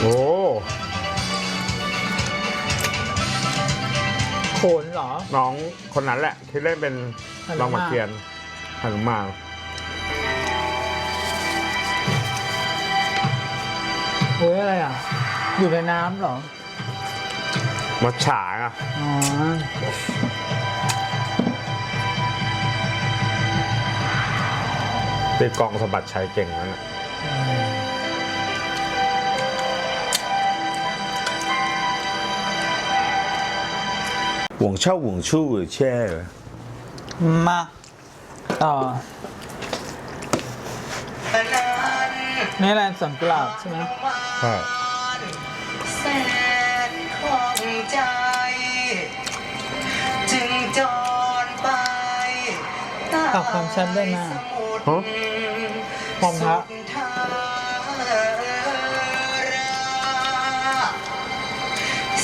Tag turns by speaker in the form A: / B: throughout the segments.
A: โอ้
B: โขนเหรอ
A: น้องคนนั้นแหละ ที่เล่นเป็น
B: หนุมาน
A: รองมาเกียนหนุมาน
B: เฮ้ยอะไรอะ อยู่ในน้ำเหรอ
A: มัดฉาอะ
B: อ๋อ
A: ตีกลองสะบัดชัยเก่งนั่นน่ะ
C: วงเช่าวงชู่แช่เหรอ
B: มาต่อนี่แหละสวนกุหลาบใช่ไหม
A: ใช่
D: แสนของใจ จึงจรไป
B: ปรับความชัดด้วยนะ
A: ฮะ
B: ความพระ
D: สุดท้าย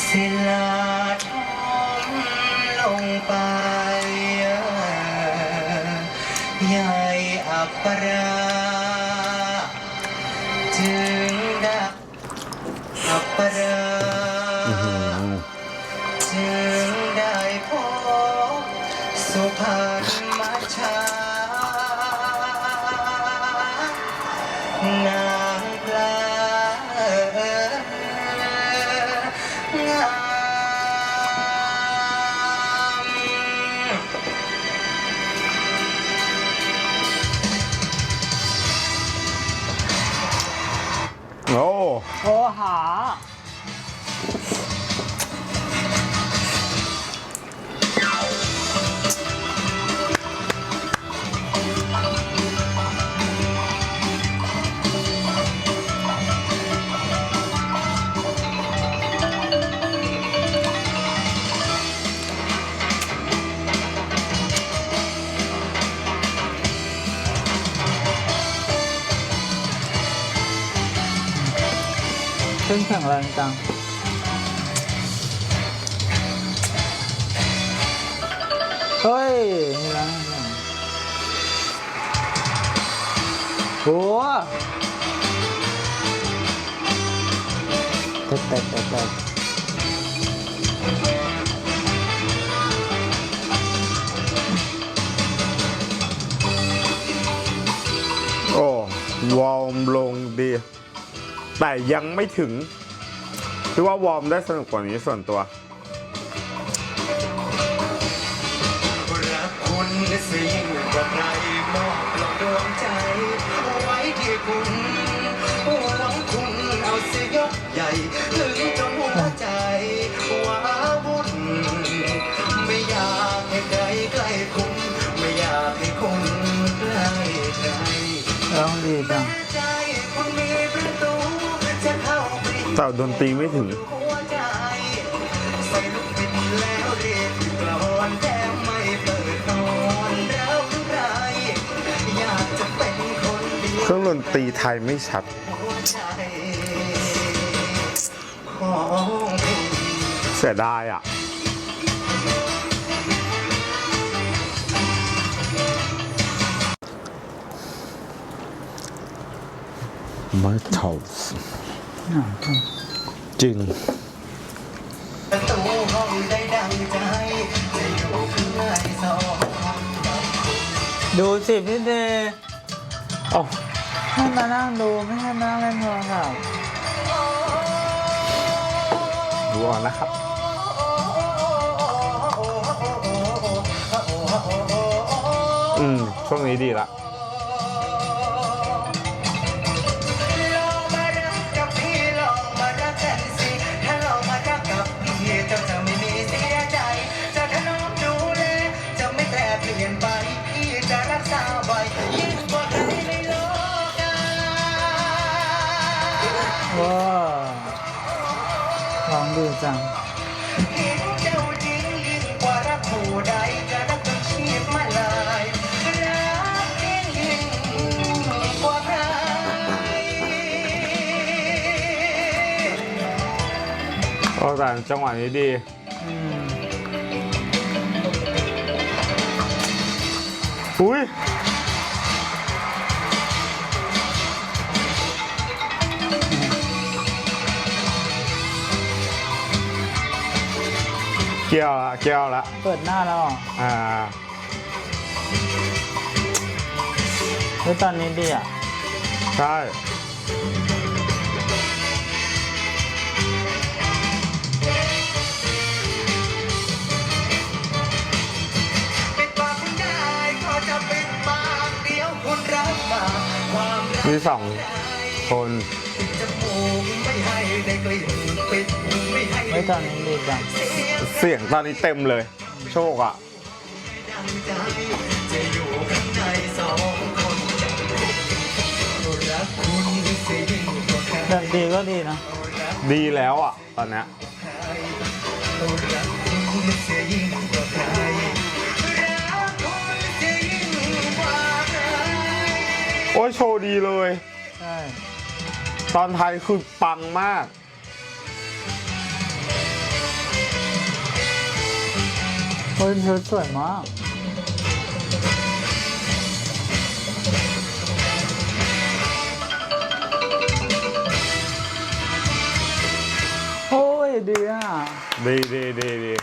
D: ศิลา
A: โอ้
B: โอ้นแข็งแรงจังเฮ้ย นี่แล้วโอ้เต็ดเต็ดเต็ด
A: แต่ยังไม่ถึงคือว่าวอร์มได้สนุกกว่านี้ส่วนตัว
D: รักคุณเสียงกว่าใครมอบกล่องดวงใจไว้ที่คุณหวังคุณเอาเสียยกใหญ่ถึงจนหัวใจว้าวุ่นไม่อยากให้ใครใกล้คุณไม่อยากให้คุณใกล้ใคร
B: ร้องดีจัง
A: แต่ดนตรีไม่ถึง
D: เครื่อ
A: งดนตรีไทยไม่ชัด เสียดายอะ
C: มาเท่า จึง
D: ประตูห้องได้ดังใจจะอยู่ข้างในสองห้องดังคุณ
B: ดูสิพี่เดย์โอ้ให้มานั่งดูไม่ให้มานั่งเล่นโทรศัพท์
A: ดูเอ่อนนะครับ อืม ช่วงนี้ดีละ
D: ร
A: โอ้แต่จังหวะนี้ดี
B: อืม
A: อุ้ย เกี่ยวละเกี่ยวละ
B: เปิดหน้าแล้วเหรอ
A: อ่า
B: เฮ้ยตอนนี้ดีอะ
A: ใช่
D: ปิดปากคุณได้ก็จะปิดปากเดี๋ยวคุณรับมาความรัก
A: มีสองคน
D: ปิดจมูก ไม่ให้ได้กลิ่นปิดหูไม่ให้
B: เฮ้ยตอนนี้ดีจัง
D: เสียง
A: เสียงตอนนี้เต็มเลย โชคอะ
D: ดังใจจะอยู่ข้างในสองคนรักคุณเสียยิ่งกว่าใคร
B: แบบดีก็ดีนะ
D: รัก
A: ดีแล้วอะตอนเนี้ย
D: ใครรักคุณเสียยิ่งกว่าใครรักคุณเสียยิ่งกว่าใคร
A: โอ้ยโชว์ดีเลย
B: ใช่
A: ตอนท้ายคือปังมาก
B: เฮ้ยชุดสวยมาก โอ้ยดีอะ
A: ดีดีดีดี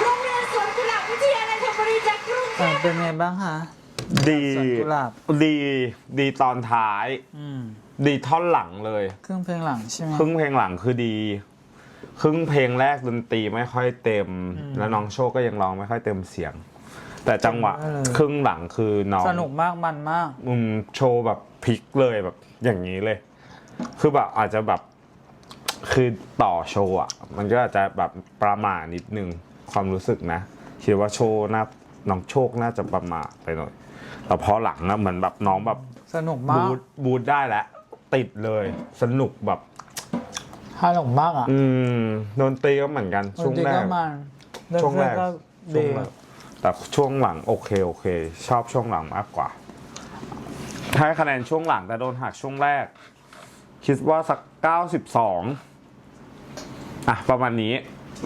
E: โรงเรียนสวนกุหลาบวิทยาลัยธนบุรีจากกรุงเท
B: แต่
E: พ
B: เป็นไงบ้างคะ
A: ดี
B: สวนกุหลาบ
A: ดีดีตอนท้าย
B: อืม
A: ดีท่อนหลังเลย
B: เครื่องเพลงหลังใช่ไหม
A: ครึ่งเพลงหลังคือดี ครึ่งเพลงแรกดนตรีไม่ค่อยเต็ม
B: อืม
A: แล้วน้องโชคก็ยังร้องไม่ค่อยเต็มเสียง แต่จังหวะ
B: เออ
A: ครึ่งหลังคือน้อง
B: สนุกมากมันมาก
A: อืมโชว์แบบพลิกเลยแบบอย่างนี้เลย คือแบบอาจจะแบบคือต่อโชว์อะ มันก็อาจจะแบบประมาทนิดนึงความรู้สึกนะคิดว่าโชว์น่า น้องโชคน่าจะประมาทไปหน่อยแต่พอหลังนะเหมือนแบบน้องแบบ
B: สนุกมา
A: บู
B: ก
A: ทบูทได้แล้วติดเลย สนุกแบบ
B: สนุกมากอะ
A: อืมดนตรีก็เหมือนกัน
B: ด
A: ช่วนง
B: ตรี
A: แร
B: ก็
A: ก
B: มัน
A: ช่วงแรก
B: ก็
A: ช่ว
B: ดี
A: งแรกแต่ช่วงหลังโอเคโอเค ชอบช่วงหลังมากกว่าให้คะแนนช่วงหลังแต่โดนหักช่วงแรก คิดว่าสักเก้าสิบสองอะ ประมาณนี้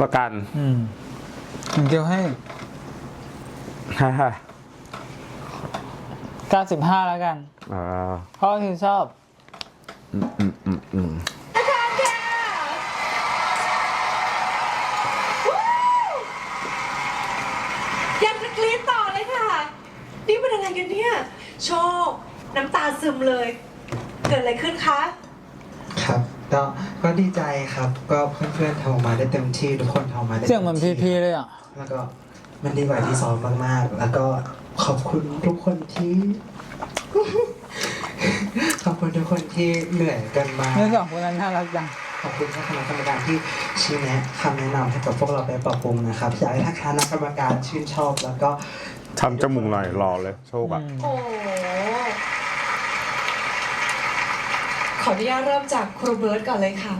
A: ละกัน
B: อืมผมเกี่ยวให้
A: ฮ่าฮ่า
B: 95 แล้วกัน
A: อ่า
B: เพราะที่ชอบ
A: อืมอืมอืมอืม
E: อาจารย์ค่ะวู้ยังจะกรี๊ดต่อเลยค่ะ นี่เป็นอะไรกันเนี่ย โชค น้ำตาซึมเลย เกิดอะไรขึ้นคะ
F: ครับก็ก็ดีใจครับ ก็เพื่อนๆทำออกมาได้เต็มที่ทุกคนทำออกมาได้
B: เสียงเหมือนพีพีเลยอะ
F: แล้วก็ มันดีกว่าที่ซ้อมมากๆ แล้วก็ขอบคุณทุกคนที่ ขอบคุณทุกคนที่เหนื่อยกันมา
B: เนื้อสองคนนั้นน่ารักจัง
F: ขอบคุณท่านคณะกรรมการที่ชี้แนะคำแนะนำให้กับพวกเราไปปรับปรุงนะครับอยากให้ท่านคณะกรรมการชื่นชอบแล้วก็
A: ทำจมูกหน่อยรอเลยโชคอะ
E: โอ้ขออนุญาตเริ่มจากครูเบิร์ตก่อนเลยค่ะ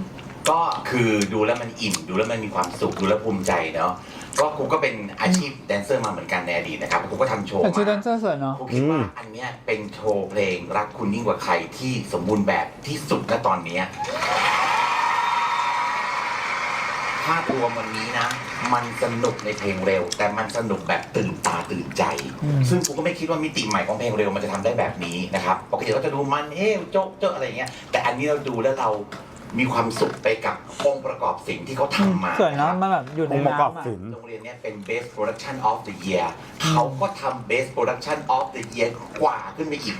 G: ก็คือดูแล้วมันอิ่มดูแล้วมันมีความสุขดูแล้วภูมิใจเนาะ ก็ครูก็เป็นอาชีพแดนเซอร์มาเหมือนกันในอดีตนะครับครูก็ทำโชว์
B: แต่ชุดแด
G: มาน
B: เซอร์สวยเนาะ
G: ครูคิดว่าอันเนี้ยเป็นโชว์เพลงรักคุณยิ่งกว่าใครที่สมบูรณ์แบบที่สุดณตอนเนี้ยภาพรวมวันนี้นะ มันสนุกในเพลงเร็ว แต่มันสนุกแบบตื่นตาตื่นใจ
B: อืม
G: ซึ่งกูก็ไม่คิดว่ามิติใหม่ของเพลงเร็วมันจะทำได้แบบนี้นะครับปกติเราจะดูมันเฮ้ยโจ๊กเจ๊กอะไรอย่างเงี้ยแต่อันนี้เราดูแล้วเรา มีความสุขไปกับองค์ประกอบสิ่งที่เขาทำมา
B: สวยเนาะมันแบบอยู่ใน
A: องค์ประกอบ
B: น้ำอะ
A: ศิลป์
G: โรงเรียนเนี้ยเป็น Best Production of the Year เขาก็ทำ Best Production of the Year กว่าขึ้นไปอีก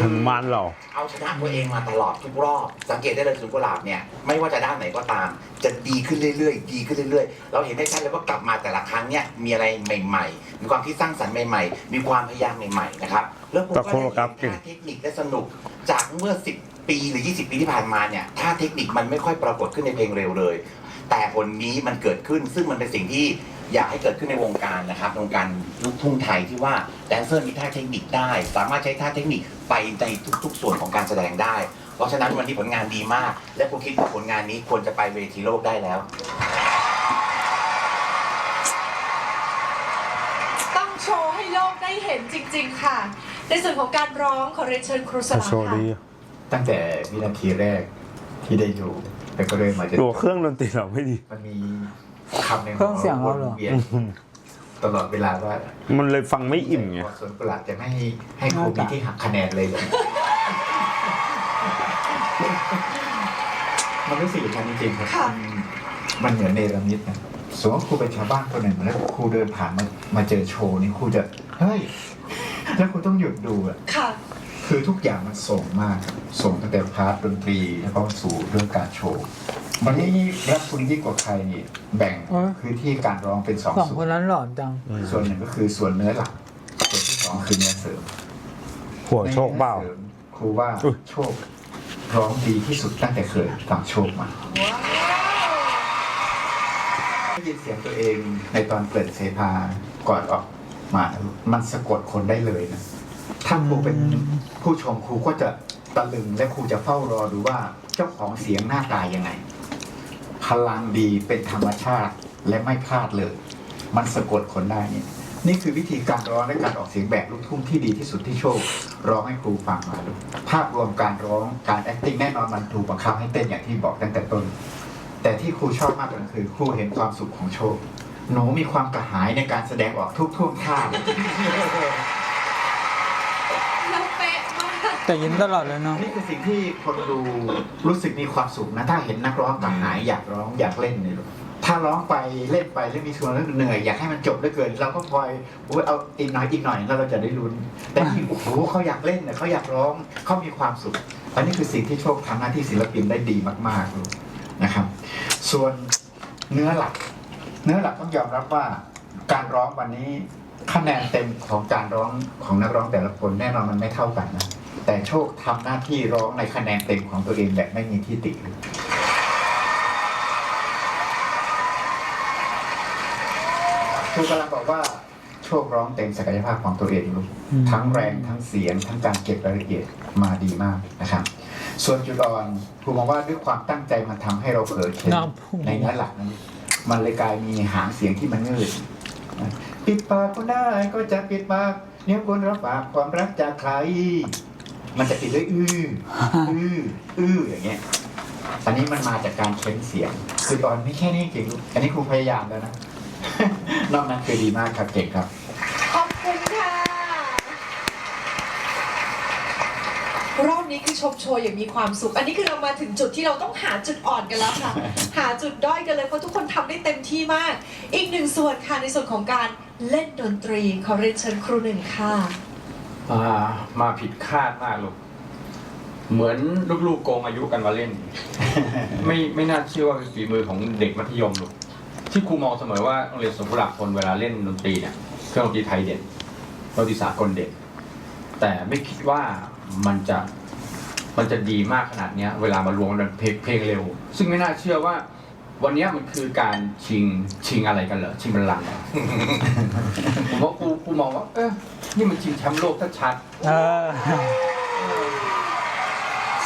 A: ถึงมันเหรอ
G: เอาชนะตัวเองมาตลอดทุกรอบ สังเกตได้เลยสุนกุหลาบเนี่ยไม่ว่าจะด้านไหนก็ตาม จะดีขึ้นเรื่อยๆ ดีขึ้นเรื่อยๆ เราเห็นได้ชัดเลยว่ากลับมาแต่ละครั้งเนี่ยมีอะไรใหม่ๆ มีความคิดสร้างสรรค์ใหม่ๆ มีความพยายามใหม่ๆนะครับแล้วผม
A: แต่
G: ก็
A: โคโรกราฟ
G: ได้
A: เก่ง
G: เห็นท่าเทคนิคและสนุกจากเมื่อ 10 ปีหรือ 20 ปีที่ผ่านมาเนี่ยท่าเทคนิคมันไม่ค่อยปรากฏขึ้นในเพลงเร็วเลย แต่ผลนี้มันเกิดขึ้นซึ่งมันเป็นสิ่งที่ อยากให้เกิดขึ้นในวงการนะครับวงการลูกทุ่งไทยที่ว่าแดนเซอร์มีท่าเทคนิคได้ สามารถใช้ท่าเทคนิคไปในทุก ๆ ส่วนของการแสดงได้ เพราะฉะนั้นวันนี้ผลงานดีมาก และผมคิดว่าผลงานนี้ควรจะไปเวทีโลกได้แล้ว
E: ต้องโชว์ให้โลกได้เห็นจริง ๆ ค่ะ ในส่วนของการร้องขอเรียนเชิญครูสลา
A: โชว์
E: ค่ะ
A: ดี
H: ตั้งแต่วินาทีแรกที่ได้อยู่แล้วก็เลยมาจน
A: ตัวเครื่องดนตรีเราไม่ดี
H: มันมี คำใน
B: เครื่องเสียงเราเหรอ
H: วนเวียนตลอดเวลาว่า
A: มันเลยฟังไม่อิ่มไง
H: ส่วนกุหลาบจะไม่ให้ให้ครูมีที่หักคะแนนเลยเลยมันรู้สึกอย่างนั้นจริงๆครับ
E: ค่ะ
H: มันมันเหมือนเนรมิตนะสมมติว่าครูเป็นชาวบ้านคนหนึ่งแล้วครูเดินผ่านมามาเจอโชว์นี่ครูจะเฮ้ยแล้วครูต้องหยุดดูอะ
E: ค่ะ
H: คือทุกอย่างมันส่งมาก ส่งตั้งแต่พาร์ทดนตรีแล้วก็สู่เรื่องการโชว์ วันนี้รักคุณยิ่งกว่าใครนี่แบ่ง
B: เอ้ย
H: พื้นที่การร้องเป็นสอง
B: สอง
H: ส่
B: ค
H: วนน
B: นั้นหลอนจัง
H: ส่วนหนึ่งก็คือส่วนเนื้อหลัก ส่วนที่สองคือเนื้อเสริม
A: หัวโชคเปล่า
H: ในนื้อสริมครูว่า
A: อุ๊ย
H: โชคร้องดีที่สุดตั้งแต่เคยฟังโชคมาได้ยินเสียงตัวเองในตอนเกริ่นเสพาก่อนออกมา มันสะกดคนได้เลยนะ ถ้าครูเป็นผู้ชมครูก็จะตะลึงและครูจะเฝ้ารอดูว่าเจ้าของเสียงหน้าตายยังไงพ ลังดีเป็นธรรมชาติและไม่พลาดเลย มันสะกดคนได้นี่นี่คือวิธีการร้องและการออกเสียงแบบลูกทุ่งที่ดีที่สุดที่โชค ร้องให้ครูฟังมาดูภาพรวมการร้องการ acting แน่นอนมันถูกบังคับให้เต้นอย่างที่บอกตั้งแต่ต้น แต่ที่ครูชอบมากกว่านั้นคือครูเห็นความสุขของโชค หนูมีความกระหายในการแสดงออกทุกท่วงท่าเลย
E: แล้วเป๊ะมาก
B: แต่ยิ้มตลอดเลยเนาะ
H: นี่คือสิ่งที่คนดูรู้สึกมีความสุขนะ ถ้าเห็นนักร้องกระหายอยากร้องอยากเล่นเนี่ยลูกถ้าร้องไปเล่นไปแล้วมีส่วนแล้วเหนื่อยอยากให้มันจบเหลือเกิน เราก็คอยโอ้ยเอาอีกหน่อยอีกหน่อยแล้วเราจะได้ลุ้น แต่ที่โอ้โหเขาอยากเล่นเนี่ยเขาอยากร้องเขามีความสุข อันนี้คือสิ่งที่โชคทำหน้าที่ศิลปินได้ดีมากๆลูกนะครับ ส่วนเนื้อหลัก เนื้อหลักต้องยอมรับว่าการร้องวันนี้คะแนนเต็มของการร้องของนักร้องแต่ละคนแน่นอนมันไม่เท่ากันนะ แต่โชคทำหน้าที่ร้องในคะแนนเต็มของตัวเองแบบไม่มีที่ติเลยครูกำลังบอกว่าโชคร้องเต็มศักยภาพของตัวเองลูก
B: อืม
H: ทั้งแรงทั้งเสียง ทั้งการเก็บรายละเอียดมาดีมากนะครับ ส่วนจุดอ่อนครูมองว่าด้วยความตั้งใจมันทำให้เราเผลอเค้น
B: น้ำพุ่ง
H: ในเนื้อหลักนั้นมันเลยกลายมีหางเสียงที่มันเงืดปิดปากก็ได้ก็จะปิดปากเนี่ยคนรับปากความรักจากใคร มันจะปิดด้วยอื้ออื้ออื้ออย่างเงี้ย อันนี้มันมาจากการเค้นเสียง คือตอนไม่แค่นี้เก่งลูกอันนี้ครูพยายามแล้วนะ นอกนั้นคือดีมากครับเก่งครับ
E: ขอบคุณค่ะ รอบนี้คือชมโชว์อย่างมีความสุข อันนี้คือเรามาถึงจุดที่เราต้องหาจุดอ่อนกันแล้วค่ะ หาจุดด้อยกันเลยเพราะทุกคนทำได้เต็มที่มาก อีกหนึ่งส่วนค่ะในส่วนของการเล่นดนตรีขอเรียนเชิญครูหนึ่งค่ะ
I: อ่า มาผิดคาดมากลูก เหมือนลูกๆโกงอายุกันมาเล่น ไม่ไม่น่าเชื่อว่าฝีมือของเด็กมัธยมลูก ที่ครูมองเสมอว่าโรงเรียนสวนกุหลาบพลเวลาเล่นดนตรีเนี่ยเครื่องดนตรีไทยเด่นดนตรีสากลเด่นแต่ไม่คิดว่ามันจะมันจะดีมากขนาดเนี้ย เวลามารวมกันเป็นเพลงเพลงเร็ว ซึ่งไม่น่าเชื่อว่า วันนี้มันคือการชิงชิงอะไรกันเหรอชิงบัลลังก์เหรอผมว่าครูครูมองว่า เออ นี่มันชิงแชมป์โลกชัดๆ
B: เออ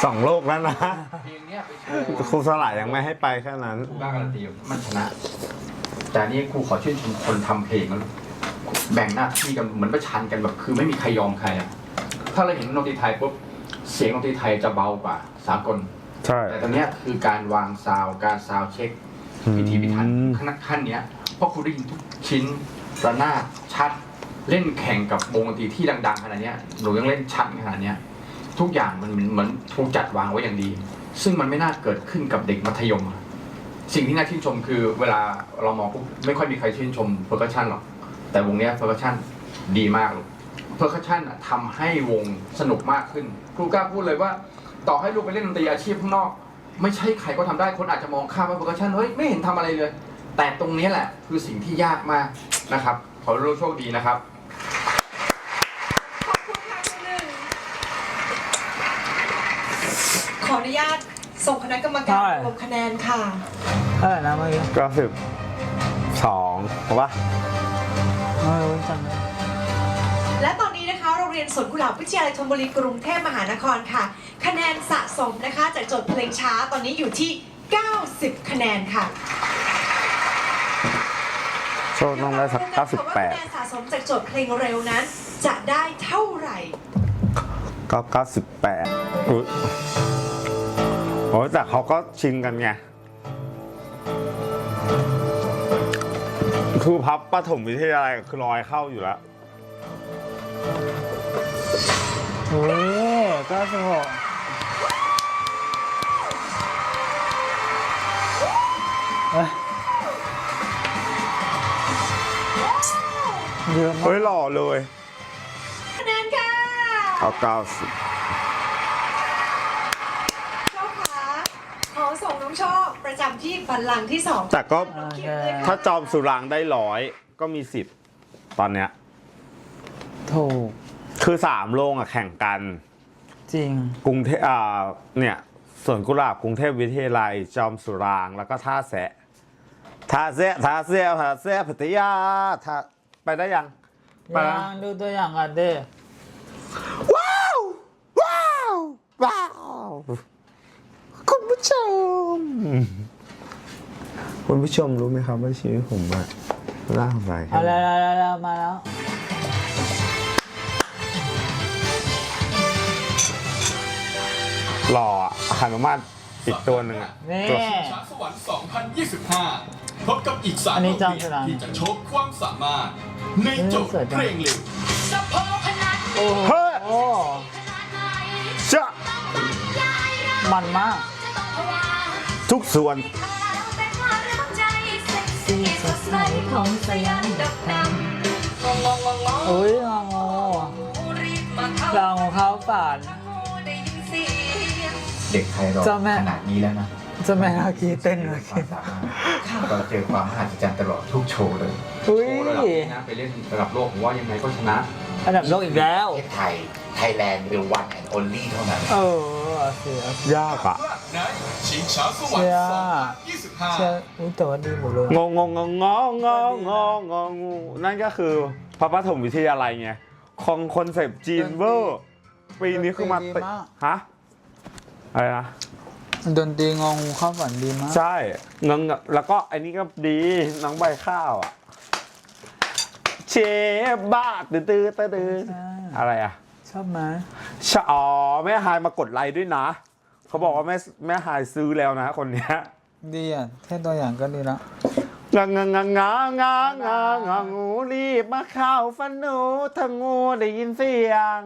A: สองโลกแล้วนะ
I: เพลงเนี้ยไปโชว์
A: ครูสลายยังไม่ให้ไปแค่นั้น
I: ครูกล้าการันตีมันชนะ แต่อันนี่ครูขอชื่นชมคนทำเพลงแล้วแบ่งหน้าที่กันเหมือนประชันกันแบบคือไม่มีใครยอมใครอะถ้าเราเห็นดนตรีไทยปุ๊บเสียงดนตรีไทยจะเบากว่าสากล
A: ใช่
I: แต่ตอนเนี้ยคือการวางซาวด์การซาวด์เช็ค
A: อืม
I: พิธีพิถันขั้นขั้นเนี้ยเพราะครูได้ยินทุกชิ้นระนาดชัด เล่นแข่งกับวงดนตรีที่ดัง ๆ ขนาดเนี้ยหนูยังเล่นชัดขนาดเนี้ยทุกอย่างมันเหมือนเหมือนถูกจัดวางไว้อย่างดี ซึ่งมันไม่น่าเกิดขึ้นกับเด็กมัธยมอะสิ่งที่น่าชื่นชมคือเวลาเรามองปุ๊บไม่ค่อยมีใครชื่นชมเพอร์คัชชันหรอก แต่วงเนี้ยเพอร์คัชชันดีมากเลยเพอร์คัชชันทำให้วงสนุกมากขึ้น ครูกล้าพูดเลยว่า ต่อให้ลูกไปเล่นดนตรีอาชีพข้างนอก ไม่ใช่ใครก็ทำได้คนอาจจะมองข้ามว่าเพอร์คัชชันเฮ้ยไม่เห็นทำอะไรเลย แต่ตรงนี้แหละคือสิ่งที่ยากมากนะครับ ขอให้ลูกโชคดีนะครับ
E: คุณค่ะครูหนึ่งขออ นุญาตส่งคณะกรรมการรวมคะแนนค่ะ
B: เออนะเมื่อกี้
A: ก็สิบสองเพราะว่า
B: เออจำได้
E: และตอนนี้นะคะโรงเรียนสวนกุหลาบวิทยาลัยธนบุรีกรุงเทพมหานครค่ะ คะแนนสะสมนะคะจากโจทย์เพลงช้าตอนนี้อยู่ที่ 90 คะแนนค่ะ
A: โชคต้องได้สักเก้าสิบแปด
E: คะแนนสะสมจากโจทย์เพลงเร็วนั้น จะได้เท่าไหร่
A: ก็เก้าสิบแปด อ้แต่เขาก็ชินกันไง คือพับปฐมวิทยาลัยคือลอยเข้าอยู่แล้ว
B: โอ้เก้าสิบหอก
A: เฮ้ยหล่อเลย
E: คะแนนค่ะ
A: เอาเก้าสิบ
E: อส่งน้องโชคประจำที่บัลลังก์ที่สอง
A: แต่ก็
B: โอเค
A: ถ้าจอมสุรางได้ร้อยก็มีสิทธิ์ตอนเนี้ย
B: ถูก
A: คือสามโรงอะแข่งกัน
B: จริง
A: กรุงเทพอ่าเนี่ยสวนกุหลาบกรุงเทพวิทยาลัย จอมสุรางแล้วก็ท่าแสะท่าแสะท่าแสะท่าแสะพัทยาท่าไปได้ยัง ไป
B: ยั
A: แล้ว
B: งดูตัวอย่างกันเด้
A: ว้าว ว้าว ว้าว คุณผู้ชม คุณผู้ชมรู้ไหมครับว่าชีวิตผมอะล่าไป
B: เอาแล้วแล้วแล้วแล้วมาแล้ว
A: หล่ออะหนุมานอีกตัวหนึ่งอะ
B: นี่
A: ตัว
J: ช้างสวรรค์2025 พบกับอีกสาม
B: อันนี้
J: โรงเรีย
B: จำสนาม
J: นที่จะโชว์ความสามารถ ในโจทย์
B: สวยจัง
J: เพลงเร็ว
B: โอ้โห
A: เฮ้ย
B: โอ้
A: จะ
B: มันมาก
A: ทุกส่วน
B: อุ้ยงองูเราเข้าฝัน
H: เด็กไทยเรา
B: เจ้าแม่
H: ขนาดนี้แล้วนะ
B: เจะแม่นาคีเต้นเลย
H: ความสามารถเราเจอความมหัศจรรย์ตลอดทุกโชว์เลย
B: อุ้ย
I: โชว์ระดับนี้นะไปเล่นระดับโลกผมว่ายังไงก็ชนะ
B: อันดับโลกอีกแล้ว
G: ประเทศไทย ไทยแลนด์เป็น one and only เท่านั้น
B: เออเอาสิเอาสิ
A: ยากอะ
J: ในชิงช้าสวรร
B: เชี
J: ค์
B: ยร์เชีย
J: 2025
B: ร์อุ้ยแต่ว่าดีหมดเลย
A: งงงงงงงงงงงงูนั่นก็คือพระปฐมวิทยาลัยไงคองคอนเซปต์จีนเวอร์ปีนี้คือมาติฮะอะไรนะ
B: ดนตรีงองูเข้าฝันดีมาก
A: ใช่เงงแล้วก็อันนี้ก็ดีน้องใบข้าวอะเชฟบ้าตื้อตื้อตื้อตื้ออะไรอะ
B: ชอบไหม
A: ชะอ๋อแม่ฮายมากดไลค์ด้วยนะ เขาบอกว่าแม่แม่ฮายซื้อแล้วนะคนเนี้ย
B: ดีอะแค่ตัวอย่างก็ดีแล้ว
A: งางางางางางางางูรีบมาเข้าฟันหนูถ้างูได้ยินเสียง